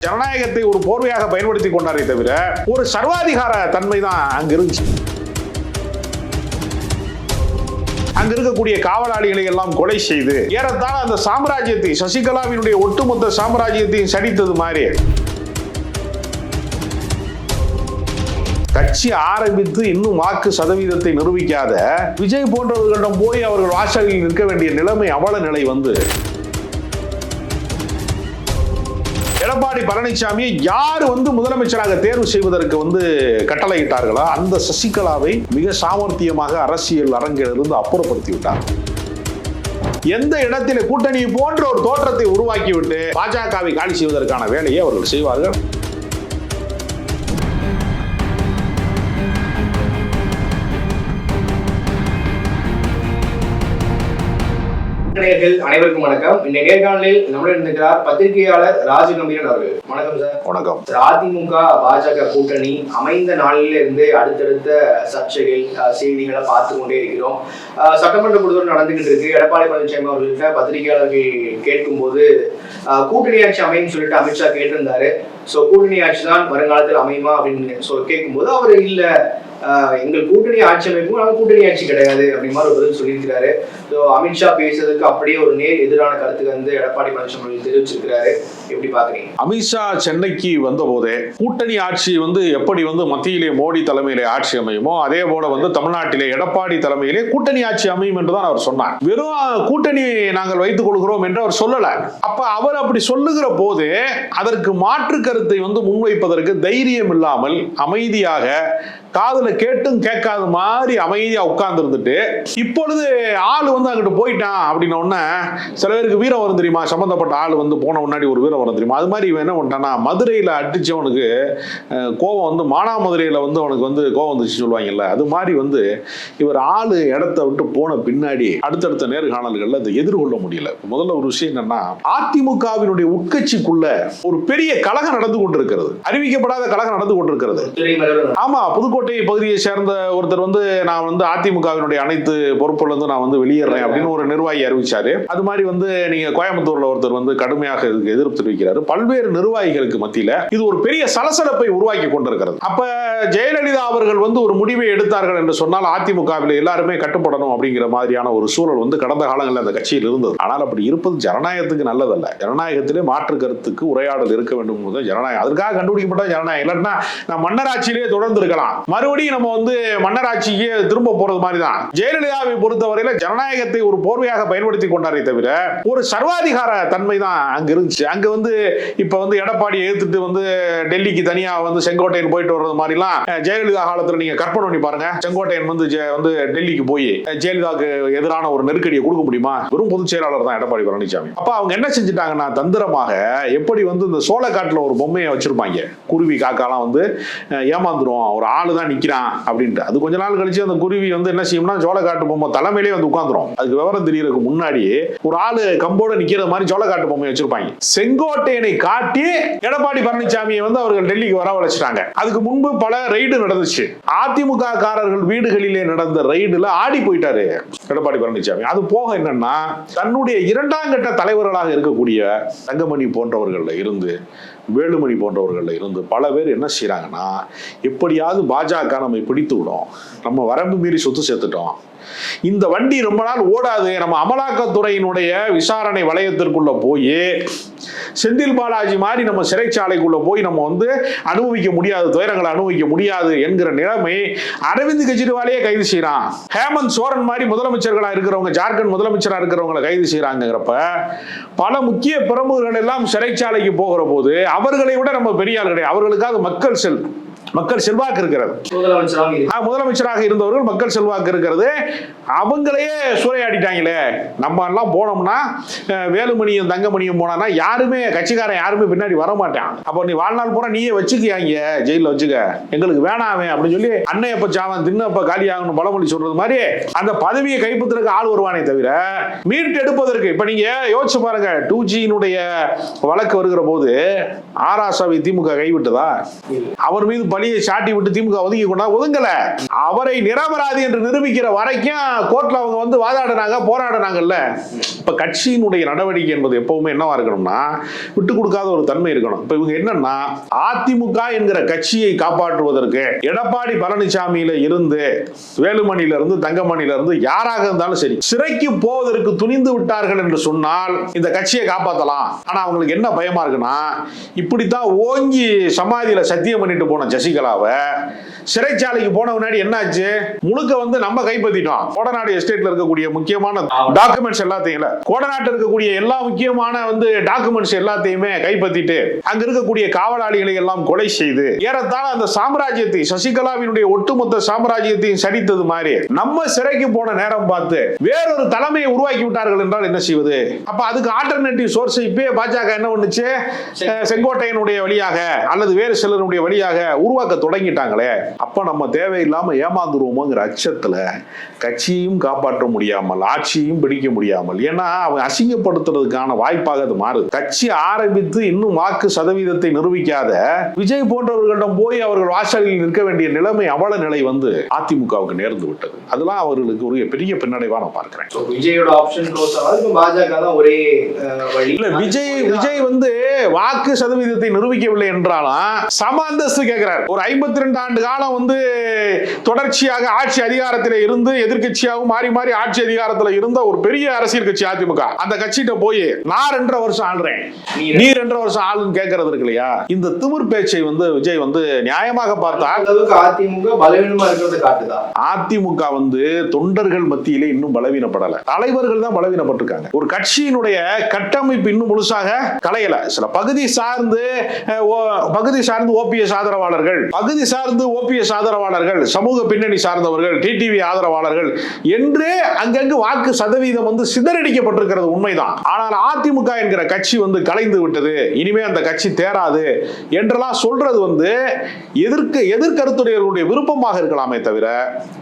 ஜனநாயகத்தை ஒரு போர்வையாக பயன்படுத்தி கொண்டாரே தவிர ஒரு சர்வாதிகார தன்மை தான் அங்க இருந்துச்சு. அங்க இருக்கக்கூடிய காவலாளிகளை எல்லாம் கொலை செய்து ஏறத்தாழ அந்த சாம்ராஜ்யத்தை சசிகலாவினுடைய ஒட்டுமொத்த சாம்ராஜ்யத்தையும் சடித்தது மாதிரி கட்சி ஆரம்பித்து இன்னும் வாக்கு சதவீதத்தை நிரூபிக்காத விஜய் போன்றவர்களிடம் போய் அவர்கள் வாசலில் நிற்க வேண்டிய நிலைமை அவல நிலை வந்து. எடப்பாடி பழனிசாமியை யார் வந்து முதலமைச்சராக தேர்வு செய்வதற்கு வந்து கட்டளையிட்டார்களோ? அந்த சசிகலாவை மிக சாமர்த்தியமாக அரசியல் அரங்கிலிருந்து அப்புறப்படுத்தி விட்டார் எந்த இடத்திலே கூட்டணி போன்ற ஒரு தோற்றத்தை உருவாக்கிவிட்டு பாஜகவை காலி செய்வதற்கான வேலையை அவர்கள் செய்வார்கள்? நேயர்கள் அனைவருக்கும் வணக்கம். இந்த நேர்காணலில் நம்முடன் இருந்திருக்கிறார் பத்திரிகையாளர் ராஜகம்பீரன் அவர்கள். வணக்கம் சார். வணக்கம். அதிமுக பாஜக கூட்டணி அமைந்த நாளில இருந்து அடுத்தடுத்த சர்ச்சைகள் செய்திகளை பார்த்து கொண்டே இருக்கிறோம். சட்டமன்ற கூட்டத்தொடர் நடந்துகிட்டு இருக்கு. எடப்பாடி பழனிசாமி அவர்கள்ட்ட பத்திரிகையாளர்கள் கேட்கும்போது கூட்டணி ஆட்சி அமையும் சொல்லிட்டு அமித்ஷா கேட்டிருந்தாரு. சோ கூட்டணி ஆட்சி தான் வருங்காலத்தில் அமையுமா அப்படின்னு சொல் கேட்கும்போது அவர் இல்ல. எங்கள் கூட்டணி ஆட்சி அமைப்பும் ஆனால் கூட்டணி ஆட்சி கிடையாது அப்படி மாதிரி ஒரு பதில் சொல்லியிருக்கிறாரு. ஸோ அமித்ஷா பேசுறதுக்கு அப்படியே ஒரு நேர் எதிரான கருத்துக்கு வந்து எடப்பாடி பழனிசாமி தெரிவிச்சிருக்கிறாரு. எப்படி பாக்குறீங்க அமித்ஷா சென்னைக்கு வந்த போதே கூட்டணி ஆட்சி வந்து எப்படி வந்து மத்தியிலே மோடி தலைமையிலே ஆட்சி அமையுமோ அதே போல வந்து தமிழ்நாட்டிலே எடப்பாடி தலைமையிலே கூட்டணி ஆட்சி அமையும் என்றுதான் அவர் சொன்னார். வெறும் கூட்டணி நாங்கள் வைத்துக் கொள்கிறோம் என்று அவர் சொல்லல. அப்ப அவர் அப்படி சொல்லுகிற போது அதற்கு மாற்று கருத்தை வந்து முன்வைப்பதற்கு தைரியம் இல்லாமல் அமைதியாக காதுல கேட்டும் கேட்காத மாதிரி அமைதியா உட்கார்ந்து இருந்துட்டு இப்பொழுது ஆள் வந்து அங்கிட்டு போயிட்டான் அப்படின்ன உடனே சில பேருக்கு வீரம் வரும் தெரியுமா? சம்பந்தப்பட்ட ஆள் வந்து போன முன்னாடி ஒரு வீரம் வரும் தெரியுமா? அது மாதிரி இவன் என்ன பண்ணிட்டான்னா மதுரையில் அடிச்சவனுக்கு கோபம் வந்து மானாமதுரையில் வந்து அவனுக்கு வந்து கோபம் வந்துச்சு சொல்லுவாங்கல்ல அது மாதிரி வந்து இவர் ஆளு இடத்த விட்டு போன பின்னாடி அடுத்தடுத்த நேர்காணல்கள்ல அதை எதிர்கொள்ள முடியல. முதல்ல ஒரு விஷயம் என்னன்னா அதிமுகவினுடைய உட்கட்சிக்குள்ள ஒரு பெரிய கழகம் நடந்து கொண்டிருக்கிறது. அறிவிக்கப்படாத கழகம் நடந்து கொண்டிருக்கிறது. ஆமா புதுக்கோட்டை பகுதியை சேர்ந்த ஒருத்தர் வந்து நான் வந்து அதிமுகவினுடைய அனைத்து பொறுப்புல இருந்து நான் வந்து வெளியேறேன் அப்படின்னு ஒரு நிர்வாகி அறிவிச்சாரு. அது மாதிரி வந்து நீங்க கோயம்புத்தூர்ல ஒருத்தர் வந்து கடுமையாக இதுக்கு எதிர்ப்பு தெரிவிக்கிறாரு. பல்வேறு நிர்வாகிகளுக்கு மத்தியில இது ஒரு பெரிய சலசலப்பை உருவாக்கி கொண்டிருக்கிறது. அப்ப ஜெயலலிதா அவர்கள் வந்து ஒரு முடிவை எடுத்தார்கள் என்று சொன்னால் அதிமுகவில் எல்லாருமே கட்டுப்படணும் அப்படிங்கிற மாதிரியான ஒரு சூழல் வந்து கடந்த காலங்களில் அந்த கட்சியில் இருந்தது. ஆனால் அப்படி இருப்பது ஜனநாயகத்துக்கு நல்லதல்ல. ஜனநாயகத்திலே மாற்று கருத்துக்கு உரையாடல் இருக்க வேண்டும் என்பது ஜனநாயகம். அதற்காக கண்டுபிடிக்கப்பட்ட ஜனநாயகம். இல்லைன்னா நான் மன்னராட்சியிலே தொடர்ந்து இருக்கலாம் மறுபடியும் நம்ம வந்து மன்னராட்சிக்கு திரும்ப போறது மாதிரி தான் ஜெயலலிதாவை பொறுத்தவரையில ஜனநாயகத்தை ஒரு போர்வையாக பயன்படுத்தி கொண்டாரே தவிர ஒரு சர்வாதிகார தன்மை தான் அங்க இருந்துச்சு. அங்க வந்து இப்ப வந்து எடப்பாடி எதிர்த்துட்டு வந்து டெல்லிக்கு தனியா வந்து செங்கோட்டையன் போயிட்டு வர்றது மாதிரிலாம் ஜெயலலிதா காலத்துல நீங்க கற்பனை பண்ணி பாருங்க. செங்கோட்டையன் வந்து ஜெ- வந்து டெல்லிக்கு போய் ஜெயலலிதாவுக்கு எதிரான ஒரு நெருக்கடியை கொடுக்க முடியுமா? வெறும் பொதுச் செயலாளர் தான் எடப்பாடி பழனிசாமி அப்ப அவங்க என்ன செஞ்சுட்டாங்கன்னா தந்திரமாக எப்படி வந்து இந்த சோளக்காட்டுல ஒரு பொம்மையை வச்சிருப்பாங்க. குருவி காக்காலாம் வந்து ஏமாந்துரும். ஒரு ஆளு தான் நிக்கிறான். அப்படின்ட்டு. அது கொஞ்ச நாள் கழிச்சு அந்த குருவி வந்து என்ன செய்யும்னா சோளக்காட்டு பொம்மை தலைமையிலே வந்து உட்காந்துரும் அதுக்கு விவரம் தெரியறதுக்கு முன்னாடி ஒரு ஆளு கம்போட நிக்கிற மாதிரி சோளக்காட்டு பொம்மை வச்சிருப்பாங்க. செங்கோட்டையனை காட்டி எடப்பாடி பழனிசாமியை வந்து அவர்கள் டெல்லிக்கு வரவழைச்சிட்டாங்க. அதுக்கு முன்பு பல ரைடு நடந்துச்சு. அதிமுக காரர்கள் வீடுகளிலே நடந்த ரைடுல ஆடி போயிட்டாரு எடப்பாடி பழனிசாமி அது போக என்னன்னா தன்னுடைய இரண்டாம் கட்ட தலைவர்களாக இருக்கக்கூடிய தங்கமணி போன்றவர்கள்ல இருந்து வேலுமணி போன்றவர்களில் இருந்து பல பேர் என்ன செய்கிறாங்கன்னா எப்படியாவது பாஜக நம்மை பிடித்து விடும் நம்ம வரம்பு மீறி சொத்து சேர்த்துட்டோம். இந்த வண்டி ரொம்ப நாள் ஓடாது. நம்ம அமலாக்கத்துறையினுடைய விசாரணை வளையத்திற்குள்ள போய் செந்தில் பாலாஜி மாதிரி நம்ம சிறைச்சாலைக்குள்ள போய் நம்ம வந்து அனுபவிக்க முடியாது துயரங்களை அனுபவிக்க முடியாது என்கிற நிலைமை அரவிந்த் கெஜ்ரிவாலையே கைது செய்யறான் ஹேமந்த் சோரன் மாதிரி முதலமைச்சர்களா இருக்கிறவங்க ஜார்க்கண்ட் முதலமைச்சரா இருக்கிறவங்களை கைது செய்யறாங்கிறப்ப பல முக்கிய பிரமுகர்கள் எல்லாம் சிறைச்சாலைக்கு போகிற போது அவர்களை விட நம்ம பெரிய ஆள் கிடையாது. அவர்களுக்காக மக்கள் செல் மக்கள் செல்வாக்கு இருக்கிறது. முதலமைச்சராக இருந்தவர்கள் மக்கள் செல்வாக்கு இருக்கிறது. அவங்களையே சூறையாடிட்டாங்களே. நம்ம எல்லாம் போனோம்னா வேலுமணியும் தங்கமணியும் போனான்னா யாருமே கட்சிக்காரன் யாருமே பின்னாடி வர மாட்டான் அப்போ நீ வாழ்நாள் பூரா நீயே வச்சுக்கியாங்க ஜெயில வச்சுக்க. எங்களுக்கு வேணாமே அப்படின்னு சொல்லி அன்னையப்ப சாவன் தின்னப்ப காலியாகணும் பழமொழி சொல்றது மாதிரி அந்த பதவியை கைப்பற்றுறதுக்கு ஆள் வருவானே தவிர மீட்டு எடுப்பதற்கு இப்ப நீங்க யோசிச்சு பாருங்க டூ ஜியினுடைய வழக்கு வருகிற போது ஆராசாவை திமுக கைவிட்டதா. அவர் மீது வழியை சாட்டி விட்டு திமுக ஒதுக்கி கொண்டா ஒதுங்கல. அவரை நிரபராதி என்று நிரூபிக்கிற வரைக்கும் கோர்ட்ல அவங்க வந்து வாதாடினாங்க போராடுறாங்கல்ல. இப்ப கட்சியினுடைய நடவடிக்கை என்பது எப்பவுமே என்னவா இருக்கணும்னா விட்டு கொடுக்காத ஒரு தன்மை இருக்கணும். இப்ப இவங்க என்னன்னா அதிமுக என்கிற கட்சியை காப்பாற்றுவதற்கு எடப்பாடி பழனிசாமியில இருந்து வேலுமணியில இருந்து தங்கமணியில இருந்து யாராக இருந்தாலும் சரி சிறைக்கு போவதற்கு துணிந்து விட்டார்கள் என்று சொன்னால் இந்த கட்சியை காப்பாத்தலாம். ஆனா அவங்களுக்கு என்ன பயமா இருக்குன்னா இப்படித்தான் ஓங்கி சமாதியில சத்தியம் பண்ணிட்டு போன சசிகலாவை சிறைச்சாலைக்கு போன முன்னாடி என்னாச்சு? முழுக்க வந்து நம்ம கைப்பற்றிட்டோம். கோடநாடு எஸ்டேட்ல இருக்கக்கூடிய முக்கியமான டாக்குமெண்ட்ஸ் எல்லாத்தையும் கோடநாட்டில் இருக்கக்கூடிய எல்லா முக்கியமான வந்து டாக்குமெண்ட்ஸ் எல்லாத்தையுமே கைப்பற்றிட்டு அங்க இருக்கக்கூடிய காவலாளிகளை எல்லாம் கொலை செய்து ஏறத்தாழ அந்த சாம்ராஜ்யத்தை சசிகலாவினுடைய ஒட்டுமொத்த சாம்ராஜ்யத்தையும் சரித்தது மாதிரி நம்ம சிறைக்கு போன நேரம் பார்த்து வேறொரு தலைமையை உருவாக்கி விட்டார்கள் என்றால் என்ன செய்வது? அப்ப அதுக்கு ஆல்டர்னேட்டிவ் சோர்ஸ் இப்பயே பாஜக என்ன பண்ணுச்சு? செங்கோட்டையனுடைய வழியாக அல்லது வேறு சிலருடைய வழியாக உருவாக்க தொடங்கிட்டாங்களே அப்ப நம்ம தேவையில்லாம ஏமாந்துருவோமோங்கிற அச்சத்துல கட்சியையும் காப்பாற்ற முடியாமல் ஆட்சியையும் பிடிக்க முடியாமல் ஏன்னா அவன் அசிங்கப்படுத்துறதுக்கான வாய்ப்பாக அது மாறுது. கட்சி ஆரம்பித்து இன்னும் வாக்கு சதவீதத்தை நிரூபிக்காத விஜய் போன்றவர்களிடம் போய் அவர்கள் வாசலில் நிற்க வேண்டிய நிலைமை அவல நிலை வந்து அதிமுகவுக்கு நேர்ந்து விட்டது. அதெல்லாம் அவர்களுக்கு ஒரு பெரிய பின்னடைவா நான் பார்க்கிறேன். விஜயோட ஆப்ஷன் க்ளோஸ் பாஜக தான் ஒரே வழி. இல்ல விஜய் விஜய் வந்து வாக்கு சதவீதத்தை நிரூபிக்கவில்லை என்றாலும் சம அந்தஸ்து கேட்கிறார் ஒரு ஐம்பத்தி ரெண்டு ஆண்டு காலம் வந்து தொடர்ச்சியாக ஆட்சி அதிகாரத்தில் இருந்து எதிர்க்கட்சியாகவும் மாறி மாறி ஆட்சி அதிகாரத்தில் இருந்த ஒரு பெரிய அரசியல் கட்சி அதிமுக. அந்த கட்சிகிட்ட போய் நான் ரெண்டரை வருஷம் ஆள்றேன். நீ ரெண்டரை வருஷம் ஆளுன்னு கேட்கறது இருக்கு இல்லையா? இந்த திமிர் பேச்சை வந்து விஜய் வந்து நியாயமாக பார்த்தா அதிமுக பலவீனமா இருக்கிறது காட்டுதா? அதிமுக வந்து தொண்டர்கள் மத்தியிலே இன்னும் பலவீனப்படல. தலைவர்கள் தான் பலவீனப்பட்டிருக்காங்க. ஒரு கட்சியினுடைய கட்டமைப்பு இன்னும் முழுசாக கலையல சில பகுதி சார்ந்து பகுதி சார்ந்து ஓபிஎஸ் ஆதரவாளர்கள் பகுதி சார்ந்து ஓபிஎஸ் ஆதரவாளர்கள் சமூக பின்னணி சார்ந்தவர்கள் டிடிவி ஆதரவாளர்கள் என்று அங்கங்கு வாக்கு சதவீதம் வந்து சிதறடிக்கப்பட்டிருக்கிறது உண்மைதான். ஆனால் அதிமுக என்கிற கட்சி வந்து கலைந்து விட்டது. இனிமே அந்த கட்சி தேராது என்றெல்லாம் சொல்றது வந்து எதிர்க்க எதிர்கருத்துடையவர்களுடைய விருப்பமாக இருக்கலாமே தவிர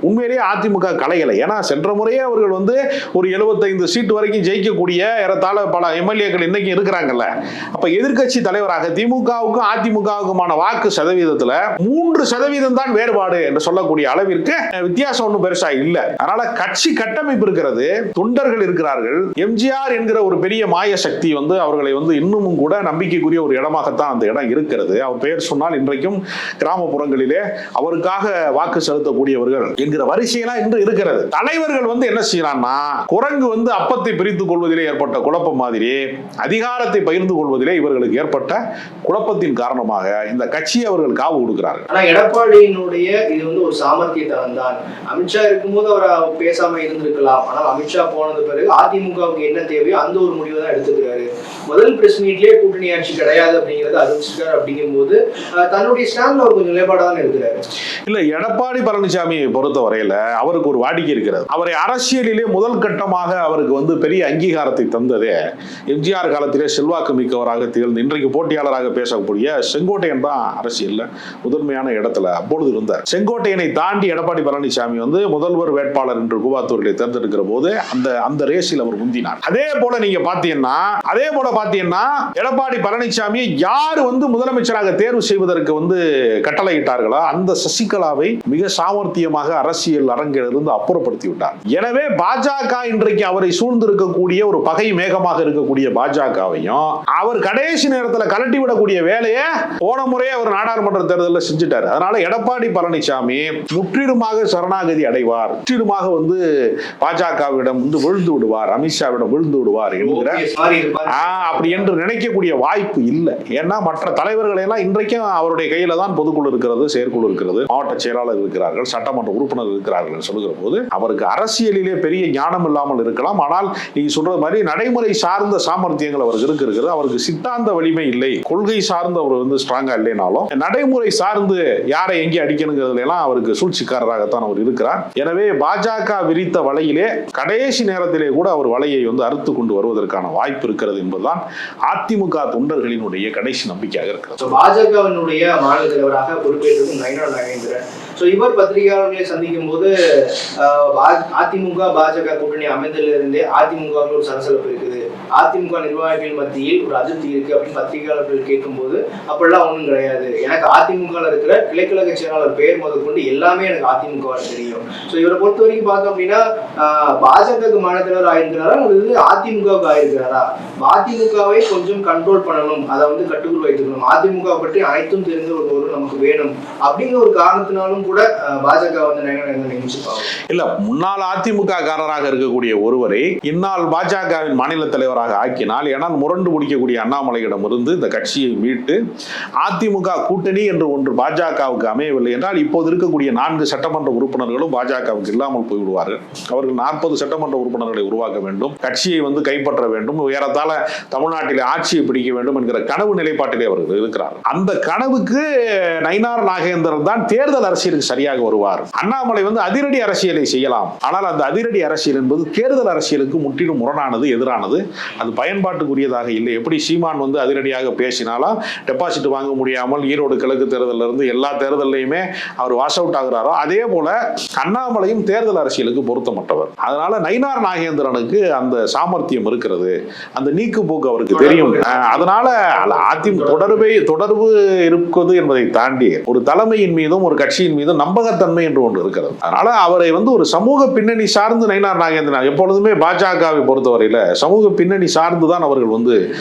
உண்மையிலேயே அதிமுக கலையலை. ஏன்னா சென்ற முறையே அவர்கள் வந்து ஒரு 75 சீட்டு வரைக்கும் ஜெயிக்கக்கூடிய ஏறத்தாழ பல எம்எல்ஏக்கள் இன்னைக்கு இருக்கிறாங்கல்ல. அப்ப எதிர்க்கட்சி தலைவராக திமுகவுக்கும் அதிமுகவுக்குமான வாக்கு சதவீதத்துல மூன்று சதவீதம் தான் வேறுபாடு என்று சொல்லக்கூடிய அளவிற்கு வித்தியாசம் ஒன்றும் பெருசா இல்ல. அதனால கட்சி கட்டமைப்பு இருக்கிறது தொண்டர்கள் இருக்கிறார்கள். எம்ஜிஆர் என்கிற ஒரு பெரிய மாய சக்தி வந்து அவர்களை வந்து இன்னமும் கூட நம்பிக்கைக்குரிய ஒரு இடமாகத்தான் அந்த இடம் இருக்கிறது. அவர் பெயர் சொன்னால் இன்றைக்கும் கிராமப்புறங்களிலே அவருக்காக வாக்கு செலுத்தக்கூடியவர்கள் என்கிற வரிசையெல்லாம் இன்று இருக்கிறது. தலைவர்கள் வந்து என்ன செய்யறான்னா குரங்கு வந்து அப்பத்தை பிரித்துக் கொள்வதிலே ஏற்பட்ட குழப்பம் மாதிரி அதிகாரத்தை பகிர்ந்து கொள்வதிலே இவர்களுக்கு ஏற்பட்ட குழப்பத்தின் காரணமாக இந்த கட்சியை அவர்கள் காவு கொடுக்கிறார்கள் ஆனா எடப்பாடியினுடைய இது வந்து ஒரு சாமர்த்தியத்தனம் தான். அமித்ஷா இருக்கும்போது அவர் பேசாம இருந்திருக்கலாம். ஆனால் அமித்ஷா போனது பிறகு அதிமுகவுக்கு என்ன தேவையோ அந்த ஒரு முடிவை தான் எடுத்துக்கிறாரு. முதல் பிரஸ் மீட்லயே கூட்டணி ஆட்சி கிடையாது அப்படிங்கறத அறிவிச்சிருக்காரு அப்படிங்கும்போது அஹ், தன்னுடைய ஸ்டாண்ட்ல அவர் கொஞ்சம் நிலைப்பாடா தான் இருக்கிறாரு. இல்ல எடப்பாடி பழனிசாமியை பொறுத்த வரையில அவருக்கு ஒரு வாடிக்கை இருக்கிறது. அவரை அரசியலிலே முதல் கட்டமாக அவருக்கு வந்து பெரிய அங்கீகாரத்தை தந்ததே எம்ஜிஆர் காலத்திலே செல்வாக்கு மிக்கவராக திகழ்ந்து இன்றைக்கு போட்டியாளராக பேசக்கூடிய செங்கோட்டையன் தான் அரசியல்ல. முதன்மையான இடத்துல அப்பொழுது இருந்தார். செங்கோட்டையனை தாண்டி எடப்பாடி பழனிசாமி வந்து முதல்வர் வேட்பாளர் என்று கூவாத்தூரிலே தேர்ந்தெடுக்கிற போது அந்த அந்த ரேஸில் அவர் முந்தினார். அதே போல நீங்க பாத்தீங்கன்னா அதே போல பாத்தீங்கன்னா எடப்பாடி பழனிசாமி யார் வந்து முதலமைச்சராக தேர்வு செய்வதற்கு வந்து கட்டளையிட்டார்களோ அந்த சசிகலாவை மிக சாமர்த்தியமாக அரசியல் அரங்கிலிருந்து அப்புறப்படுத்தி விட்டார் எனவே பாஜக இன்றைக்கு அவரை சூழ்ந்திருக்கக்கூடிய ஒரு பகை மேகமாக இருக்கக்கூடிய பாஜகவையும் அவர் கடைசி நேரத்தில் கலட்டி விடக்கூடிய வேலையை போன முறையே அவர் நாடாளுமன்ற தேர்தல் தேர்தலில் செஞ்சுட்டார். அதனால எடப்பாடி பழனிசாமி முற்றிலுமாக சரணாகதி அடைவார். முற்றிலுமாக வந்து பாஜகவிடம் வந்து விழுந்து விடுவார். அமித்ஷாவிடம் விழுந்து விடுவார் என்கிற அப்படி என்று நினைக்கக்கூடிய வாய்ப்பு இல்லை. ஏன்னா மற்ற தலைவர்கள் எல்லாம் இன்றைக்கும் அவருடைய கையில தான் பொதுக்குழு இருக்கிறது செயற்குழு இருக்கிறது. மாவட்ட செயலாளர் இருக்கிறார்கள் சட்டமன்ற உறுப்பினர் இருக்கிறார்கள் சொல்லுகிற போது அவருக்கு அரசியலிலே பெரிய ஞானம் இல்லாமல் இருக்கலாம். ஆனால் நீங்க சொல்றது மாதிரி நடைமுறை சார்ந்த சாமர்த்தியங்கள் அவருக்கு இருக்கு இருக்கிறது அவருக்கு சித்தாந்த வலிமை இல்லை. கொள்கை சார்ந்து அவர் வந்து ஸ்ட்ராங்கா இல்லைனாலும் நடைமுறை சார்ந்து யாரை எங்கே அடிக்கணுங்கிறதுல எல்லாம் அவருக்கு சூழ்ச்சிக்காரராகத்தான் அவர் இருக்கிறார். எனவே பாஜக விரித்த வலையிலே கடைசி நேரத்திலே கூட அவர் வலையை வந்து அறுத்து கொண்டு வருவதற்கான வாய்ப்பு இருக்கிறது என்பதுதான் அதிமுக தொண்டர்களினுடைய கடைசி நம்பிக்கையாக இருக்கிறது. ஸோ பாஜகவினுடைய மாநில தலைவராக பொறுப்பேற்றது நயனா நாகேந்திரன். ஸோ இவர் பத்திரிகையாளர்களை சந்திக்கும் போது அதிமுக பாஜக கூட்டணி அமைந்ததிலிருந்தே அதிமுகவில் ஒரு சலசலப்பு இருக்கு. அதிமுக நிர்வாகிகள் மத்தியில் ஒரு அதிருப்தி இருக்கு அப்படின்னு பத்திரிகையாளர்கள் கேட்கும்போது அப்படிலாம் ஒன்றும் கிடையாது. எனக்கு அதிமுக இருக்கிற கிளைக்கழக செயலாளர் பெயர் முதற்கொண்டு எல்லாமே எனக்கு அதிமுக தெரியும். ஸோ இவரை பொறுத்த வரைக்கும் பார்த்தோம் அப்படின்னா பாஜக பாஜகவுக்கு மாநில ஆயிருக்கிறாரா? அல்லது அதிமுகவுக்கு ஆயிருக்கிறாரா? அதிமுகவை கொஞ்சம் கண்ட்ரோல் பண்ணணும். அதை வந்து கட்டுக்குள் வைத்துக்கணும். அதிமுக பற்றி அனைத்தும் தெரிந்த ஒரு ஒரு நமக்கு வேணும். அப்படிங்கிற ஒரு காரணத்தினாலும் கூட பாஜக வந்து நயனார் நியமிச்சிருப்பாங்க இல்ல முன்னாள் அதிமுக காரராக இருக்கக்கூடிய ஒருவரை இந்நாள் பாஜகவின் மாநில தலைவர் வேட்பாளராக ஆக்கினால் ஏனால் முரண்டு முடிக்கக்கூடிய அண்ணாமலையிடமிருந்து இந்த கட்சியை மீட்டு அதிமுக கூட்டணி என்று ஒன்று பாஜகவுக்கு அமையவில்லை என்றால் இப்போது இருக்கக்கூடிய நான்கு சட்டமன்ற உறுப்பினர்களும் பாஜகவுக்கு இல்லாமல் போய்விடுவார்கள். அவர்கள் நாற்பது சட்டமன்ற உறுப்பினர்களை உருவாக்க வேண்டும் கட்சியை வந்து கைப்பற்ற வேண்டும் ஏறத்தாழ தமிழ்நாட்டில் ஆட்சியை பிடிக்க வேண்டும் என்கிற கனவு நிலைப்பாட்டிலே அவர்கள் இருக்கிறார் அந்த கனவுக்கு நயினார் நாகேந்திரன் தான் தேர்தல் அரசியலுக்கு சரியாக வருவார். அண்ணாமலை வந்து அதிரடி அரசியலை செய்யலாம். ஆனால் அந்த அதிரடி அரசியல் என்பது தேர்தல் அரசியலுக்கு முற்றிலும் முரணானது எதிரானது. அது பயன்பாட்டுக்குரியதாக இல்லை. எப்படி சீமான் வந்து அதிரடியாக பேசினாலும் டெபாசிட் வாங்க முடியாமல் ஈரோடு கிழக்கு தேர்தலில் இருந்து எல்லா தேர்தல்லையுமே அவர் வாஷ் அவுட் ஆகுறாரோ அதே போல அண்ணாமலையும் தேர்தல் அரசியலுக்கு பொருத்தமற்றவர். அதனால நயினார் நாகேந்திரனுக்கு அந்த சாமர்த்தியம் இருக்கிறது. அந்த நீக்கு போக்கு அவருக்கு தெரியும். அதனால அதிமுக தொடர்பை தொடர்பு இருப்பது என்பதை தாண்டி ஒரு தலைமையின் மீதும் ஒரு கட்சியின் மீதும் நம்பகத்தன்மை என்று ஒன்று இருக்கிறது. அதனால அவரை வந்து ஒரு சமூக பின்னணி சார்ந்து நயினார் நாகேந்திரன் எப்பொழுதுமே பாஜகவை பொறுத்தவரையில சமூக பின்னணி சார்ந்து தான் அவர்கள் வந்து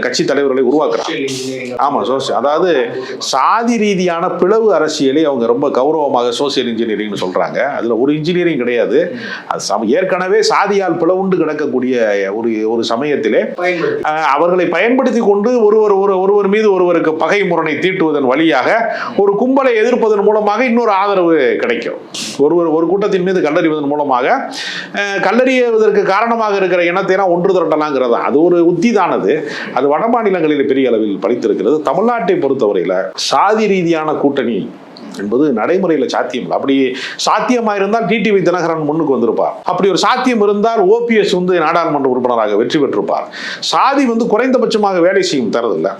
கட்சி தலைவர்களை உருவாக்குறாங்க. Social engineering ஆமா சோசியல் அதாவது சாதி ரீதியான பிளவு அரசியலை அவங்க ரொம்ப கௌரவமாக சோசியல் இன்ஜினியரிங்னு சொல்றாங்க. அதுல ஒரு இன்ஜினியரிங் கிடையாது. அது சம- ஏற்கனவே சாதியால் பிளவுண்டு கிடக்கக்கூடிய ஒரு ஒரு சமயத்திலே அவர்களை பயன்படுத்தி கொண்டு ஒருவர் ஒரு ஒருவர் மீது ஒருவருக்கு பகை முரணை தீட்டுவதன் வழியாக ஒரு கும்பலை எதிர்ப்பதன் மூலமாக இன்னொரு ஆதரவு கிடைக்கும். ஒருவர் ஒரு கூட்டத்தின் மீது கல்லறிவதன் மூலமாக அஹ், கல்லறிவதற்கு காரணமாக இருக்கிற இனத்தை ஒன்று திரட்டலாங்கிறது அது ஒரு உத்திதானது. அது வட மாநிலங்களில் பெரிய அளவில் பலித்திருக்கிறது தமிழ்நாட்டை பொறுத்தவரையில சாதி ரீதியான கூட்டணி என்பது நடைமுறையில் சாத்தியம் இல்லை அப்படி சாத்தியமாக இருந்தால் டிடிவி தினகரன் முன்னுக்கு வந்திருப்பார். அப்படி ஒரு சாத்தியம் இருந்தால் ஓபிஎஸ் வந்து நாடாளுமன்ற உறுப்பினராக வெற்றி பெற்றிருப்பார். சாதி வந்து குறைந்தபட்சமாக வேலை செய்யும் தரதில்லை.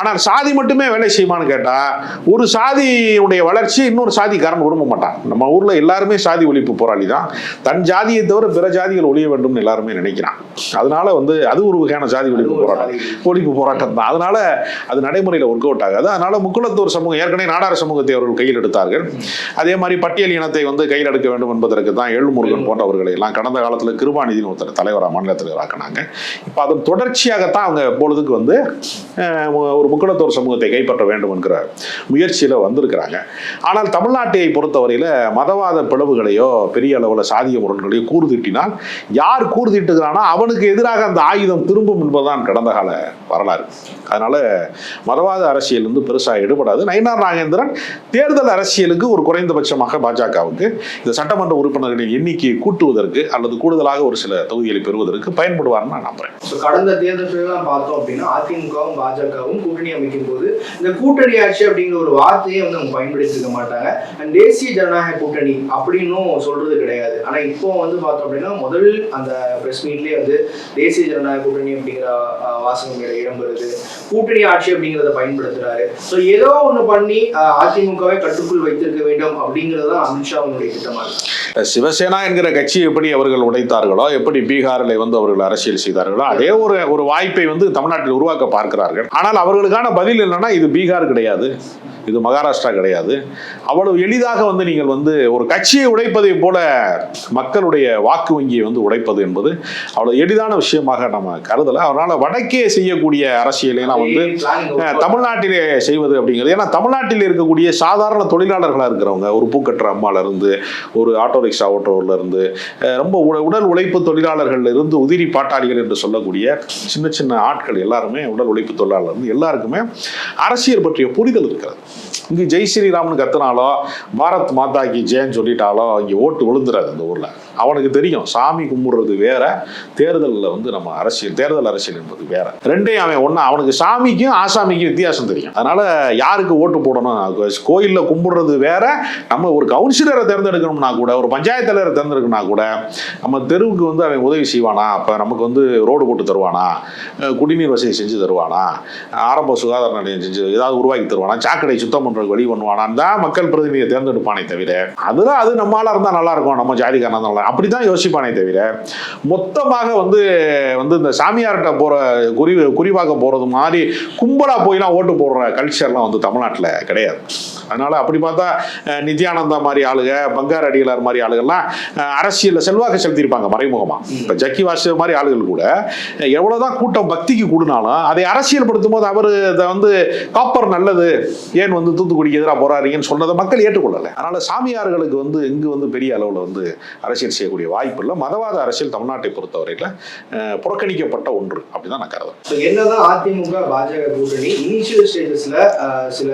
ஆனால் சாதி மட்டுமே வேலை செய்யுமான்னு கேட்டால் ஒரு சாதியுடைய வளர்ச்சி இன்னொரு சாதிக்காரன் விரும்ப மாட்டான். நம்ம ஊரில் எல்லாருமே சாதி ஒழிப்பு போராளி தான். தன் ஜாதியை தவிர பிற ஜாதிகள் ஒழிய வேண்டும்னு எல்லாருமே நினைக்கிறான். அதனால வந்து அது ஒரு வகையான ஜாதி ஒழிப்பு போராட்டம். ஒழிப்பு போராட்டம் தான். அதனால அது நடைமுறையில் ஒர்க் அவுட் ஆகாது. அதனால முக்குளத்தூர் சமூகம் ஏற்கனவே நாடார் சமூகத்தை அவர்கள் கையில் எடுத்தார்கள் அதே மாதிரி பட்டியல் இனத்தை வந்து கையில் எடுக்க வேண்டும் என்பதற்கு தான் எழுமுருகன் போன்றவர்களை எல்லாம் கடந்த காலத்தில் கிருபாநிதினு ஒருத்தர் தலைவராக மாநில தலைவராக்கினாங்க இப்போ அதன் தொடர்ச்சியாகத்தான் அவங்க பொழுதுக்கு வந்து ஒரு முக்குளத்தூர் சமூகத்தை கைப்பற்ற வேண்டும் என்கிற முயற்சியில் வந்திருக்கிறாங்க. ஆனால் தமிழ்நாட்டை பொறுத்தவரையில் மதவாத பிளவுகளையோ பெரிய அளவில் சாதிய முரண்களையோ கூர்திட்டினால் யார் கூர்திட்டுகிறானோ அவனுக்கு எதிராக அந்த ஆயுதம் திரும்பும் என்பதுதான் கடந்த கால வரலாறு. அதனால மதவாத அரசியல் வந்து பெருசாக எடுபடாது. நயினார் நாகேந்திரன் தேர்தல் அரசியலுக்கு ஒரு குறைந்தபட்சமாக பாஜகவுக்கு இந்த சட்டமன்ற உறுப்பினர்களின் எண்ணிக்கையை கூட்டுவதற்கு அல்லது கூடுதலாக ஒரு சில தொகுதிகளை பெறுவதற்கு பயன்படுவார்னு நான் நம்புறேன். கடந்த தேர்தல்கள்லாம் பார்த்தோம் அப்படின்னா அதிமுகவும் பாஜகவும் கூட்டணி அமைக்கும் போது இந்த கூட்டணி ஆட்சி அப்படிங்கிற ஒரு வார்த்தையை வந்து அவங்க பயன்படுத்திக்க மாட்டாங்க. அண்ட் தேசிய ஜனநாயக கூட்டணி அப்படின்னும் சொல்றது கிடையாது. ஆனா இப்போ வந்து பார்த்தோம் அப்படின்னா முதல் அந்த பிரஸ் மீட்லயே வந்து தேசிய ஜனநாயக கூட்டணி அப்படிங்கிற வாசகம் வேற கூட்டணி ஆட்சி அப்படிங்கிறத பயன்படுத்துறாரு. ஸோ ஏதோ ஒன்று பண்ணி அதிமுகவை கட்டுக்குள் வைத்திருக்க வேண்டும் அப்படிங்கிறது தான் அமித்ஷாவுடைய திட்டமா இருக்கு. சிவசேனா என்கிற கட்சி எப்படி அவர்கள் உடைத்தார்களோ எப்படி பீகாரில் வந்து அவர்கள் அரசியல் செய்தார்களோ அதே ஒரு ஒரு வாய்ப்பை வந்து தமிழ்நாட்டில் உருவாக்க பார்க்கிறார்கள். ஆனால் அவர்களுக்கான பதில் என்னன்னா இது பீகார் கிடையாது. இது மகாராஷ்டிரா கிடையாது. அவ்வளவு எளிதாக வந்து நீங்கள் வந்து ஒரு கட்சியை உடைப்பதை போல மக்களுடைய வாக்கு வங்கியை வந்து உடைப்பது என்பது அவ்வளவு எளிதான விஷயமாக நம்ம கருதலை. அதனால வடக்கே செய்யக்கூடிய அரசியலை நான் வந்து தமிழ்நாட்டிலே செய்வது அப்படிங்கிறது. ஏன்னா தமிழ்நாட்டில் இருக்கக்கூடிய சாதாரண தொழிலாளர்களாக இருக்கிறவங்க ஒரு பூக்கட்டுற அம்மால இருந்து ஒரு ஆட்டோ ரிக்ஷா ஓட்டுறவர்ல இருந்து ரொம்ப உடல் உழைப்பு தொழிலாளர்கள் இருந்து உதிரி பாட்டாளிகள் என்று சொல்லக்கூடிய சின்ன சின்ன ஆட்கள் எல்லாருமே உடல் உழைப்பு தொழிலாளர் எல்லாருக்குமே அரசியல் பற்றிய புரிதல் இருக்கிறது. இங்கே ஜெய் ஸ்ரீராம்னு கத்துனாலோ பாரத் மாதா கி ஜெயன்னு சொல்லிட்டாலோ இங்கே ஓட்டு விழுந்துறாது இந்த ஊரில். அவனுக்கு தெரியும் சாமி கும்பிடுறது வேற தேர்தலில் வந்து நம்ம அரசியல் தேர்தல் அரசியல் என்பது வேற. ரெண்டையும் அவன் ஒன்றா அவனுக்கு சாமிக்கும் ஆசாமிக்கும் வித்தியாசம் தெரியும். அதனால யாருக்கு ஓட்டு போடணும்? கோயிலில் கும்பிடுறது வேற நம்ம ஒரு கவுன்சிலரை தேர்ந்தெடுக்கணும்னா கூட ஒரு பஞ்சாயத்து தலைவரை தேர்ந்தெடுக்கணும்னா கூட நம்ம தெருவுக்கு வந்து அவன் உதவி செய்வானா? அப்போ நமக்கு வந்து ரோடு போட்டு தருவானா? குடிநீர் வசதி செஞ்சு தருவானா? ஆரம்ப சுகாதார நிலையம் செஞ்சு ஏதாவது உருவாக்கி தருவானா? சாக்கடை சுத்தம் பண்றதுக்கு வழி பண்ணுவானான் தான் மக்கள் பிரதிநிதியை தேர்ந்தெடுப்பானே தவிர அதுதான் அது நம்மளால இருந்தா நல்லா இருக்கும். நம்ம ஜாதிக்காரன் இருந்தா நல்லா அப்படிதான் யோசிப்பானே தவிர மொத்தமாக வந்து வந்து இந்த சாமியார்கிட்ட போற குறி குறிவாக்க போறது மாதிரி கும்பலா போய்லாம் ஓட்டு போடுற கல்ச்சர்லாம் வந்து தமிழ்நாட்டில் கிடையாது. அதனால அப்படி பார்த்தா நித்யானந்தா மாதிரி ஆளுக பங்கார் அடிகளார் மாதிரி ஆளுகள்லாம் அரசியலில் செல்வாக்கு செலுத்தியிருப்பாங்க மறைமுகமா. இப்ப ஜக்கி வாசு மாதிரி ஆளுகள் கூட அஹ், எவ்வளவுதான் கூட்டம் பக்திக்கு கூடினாலும் அதை அரசியல்படுத்தும் போது அவர் இதை வந்து காப்பர் நல்லது ஏன் வந்து தூத்துக்குடிக்கு எதிராக போறாருங்கன்னு சொன்னதை மக்கள் ஏற்றுக்கொள்ளலை. அதனால சாமியார்களுக்கு வந்து இங்கு வந்து பெரிய அளவில் வந்து அரசியல் செய்யக்கூடிய வாய்ப்பு இல்லை. மதவாத அரசியல் தமிழ்நாட்டை பொறுத்தவரையில் புறக்கணிக்கப்பட்ட ஒன்று அப்படிதான் நான் கருதுறேன். என்னதான் அதிமுக பாஜக கூட்டணி இனிஷியல் ஸ்டேஜஸ்ல சில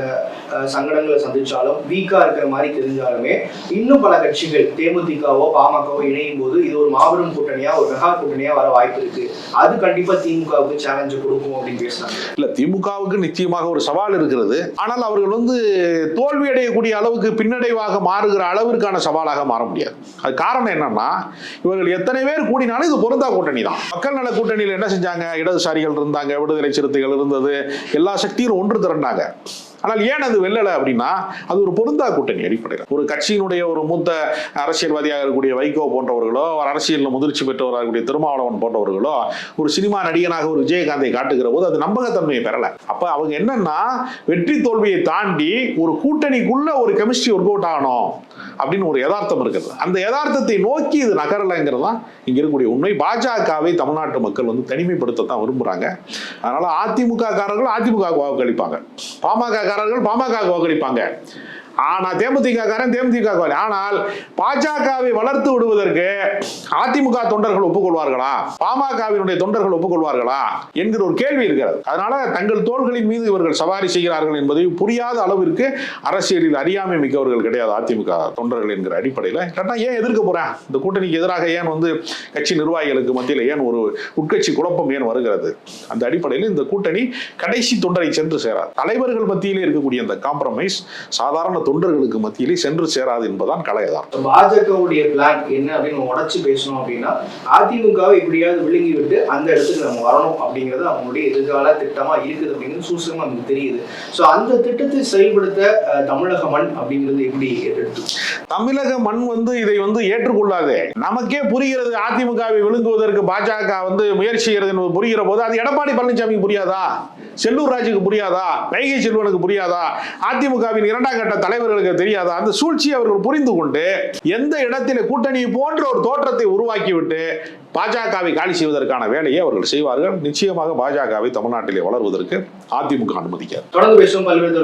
சங்கடங்களை சந்திச்சாலும் வீக்கா இருக்கிற மாதிரி தெரிஞ்சாலுமே இன்னும் பல கட்சிகள் தேமுதிகவோ பாமகவோ இணையும் போது இது ஒரு மாபெரும் கூட்டணியா ஒரு மெகா கூட்டணியா வர வாய்ப்பு இருக்கு. அது கண்டிப்பா திமுகவுக்கு சேலஞ்சு கொடுக்கும் அப்படின்னு பேசுறாங்க. இல்ல திமுகவுக்கு நிச்சயமாக ஒரு சவால் இருக்கிறது. ஆனால் அவர்கள் வந்து தோல்வி அடையக்கூடிய அளவுக்கு பின்னடைவாக மாறுகிற அளவிற்கான சவாலாக மாற முடியாது. அது காரணம் என்னன்னா இவர்கள் எத்தனை பேர் கூடினாலும் இது பொருந்தா கூட்டணி தான். மக்கள் நல கூட்டணியில் என்ன செஞ்சாங்க? இடதுசாரிகள் இருந்தாங்க விடுதலை சிறுத்தைகள் இருந்தது எல்லா சக்தியும் ஒன்று திரண்டாங்க. ஆனால் ஏன் அது வெல்லலை அப்படின்னா அது ஒரு பொருந்தா கூட்டணி அடிப்படையில். ஒரு கட்சியினுடைய ஒரு மூத்த அரசியல்வாதியாக இருக்கக்கூடிய வைகோ போன்றவர்களோ ஒரு அரசியலில் முதிர்ச்சி பெற்றவராக இருக்கக்கூடிய திருமாவளவன் போன்றவர்களோ ஒரு சினிமா நடிகனாக ஒரு விஜயகாந்தை காட்டுகிற போது அது நம்பகத்தன்மையை பெறலை. அப்போ அவங்க என்னன்னா வெற்றி தோல்வியை தாண்டி ஒரு கூட்டணிக்குள்ள ஒரு கெமிஸ்ட்ரி ஒர்க் அவுட் ஆகணும். அப்படின்னு ஒரு யதார்த்தம் இருக்குது அந்த யதார்த்தத்தை நோக்கி இது நகரலைங்கிறது தான் இங்கே இருக்கக்கூடிய உண்மை. பாஜகவை தமிழ்நாட்டு மக்கள் வந்து தனிமைப்படுத்தத்தான் விரும்புகிறாங்க அதனால் அதிமுக காரர்கள் அதிமுக வாக்களிப்பாங்க. பாமக காரர்கள் பாமக வாக்களிப்பாங்க. ஆனா தேமுதிக காரன் தேமுதிக ஆனால் பாஜகவை வளர்த்து விடுவதற்கு அதிமுக தொண்டர்கள் ஒப்புக்கொள்வார்களா? பாமகவினுடைய தொண்டர்கள் ஒப்புக்கொள்வார்களா? என்கிற ஒரு கேள்வி இருக்கிறது. அதனால தங்கள் தோள்களின் மீது இவர்கள் சவாரி செய்கிறார்கள் என்பதை புரியாத அளவிற்கு அரசியலில் அறியாமை மிக்கவர்கள் கிடையாது அதிமுக தொண்டர்கள் என்கிற அடிப்படையில். கேட்டா ஏன் எதிர்க்க போறேன் இந்த கூட்டணிக்கு எதிராக ஏன் வந்து கட்சி நிர்வாகிகளுக்கு மத்தியில் ஏன் ஒரு உட்கட்சி குழப்பம் ஏன் வருகிறது? அந்த அடிப்படையில் இந்த கூட்டணி கடைசி தொண்டரை சென்று சேரார். தலைவர்கள் மத்தியிலே இருக்கக்கூடிய அந்த காம்ப்ரமைஸ் சாதாரண தொண்டர்களுக்கு மத்தியிலே சென்று சேராது என்பதான் கலையதார்த்தம். பாஜகவுடைய பிளான் என்ன அப்படின்னு நம்ம உடச்சு பேசணும் அப்படின்னா அதிமுகவை எப்படியாவது விழுங்கி விட்டு அந்த இடத்துக்கு நம்ம வரணும் அப்படிங்கிறது அவங்களுடைய எதிர்கால திட்டமா இருக்குது அப்படிங்கிறது சூசகமா நமக்கு தெரியுது. ஸோ அந்த திட்டத்தை செயல்படுத்த அஹ், தமிழக மண் அப்படிங்கிறது எப்படி எடுத்து தமிழக மண் வந்து இதை வந்து ஏற்றுக்கொள்ளாது. நமக்கே புரிகிறது அதிமுகவை விழுங்குவதற்கு பாஜக வந்து முயற்சி செய்கிறது என்பது புரிகிற போது அது எடப்பாடி பழனிசாமிக்கு புரியாதா? செல்லூர் ராஜுக்கு புரியாதா? வைகை செல்வனுக்கு புரியாதா? அதிமுகவின் இரண்டாம் கட்ட தலைவர்களுக்கு தெரியாதா? அந்த சூழ்ச்சியை அவர்கள் புரிந்து கொண்டு எந்த இடத்திலே கூட்டணி போன்ற ஒரு தோற்றத்தை உருவாக்கிவிட்டு பாஜகவை காலி செய்வதற்கான வேலையை அவர்கள் செய்வார்கள். நிச்சயமாக பாஜகவை தமிழ்நாட்டிலே வளர்வதற்கு அதிமுக அனுமதிக்காது. தொடர்ந்து பேசும் பல்வேறு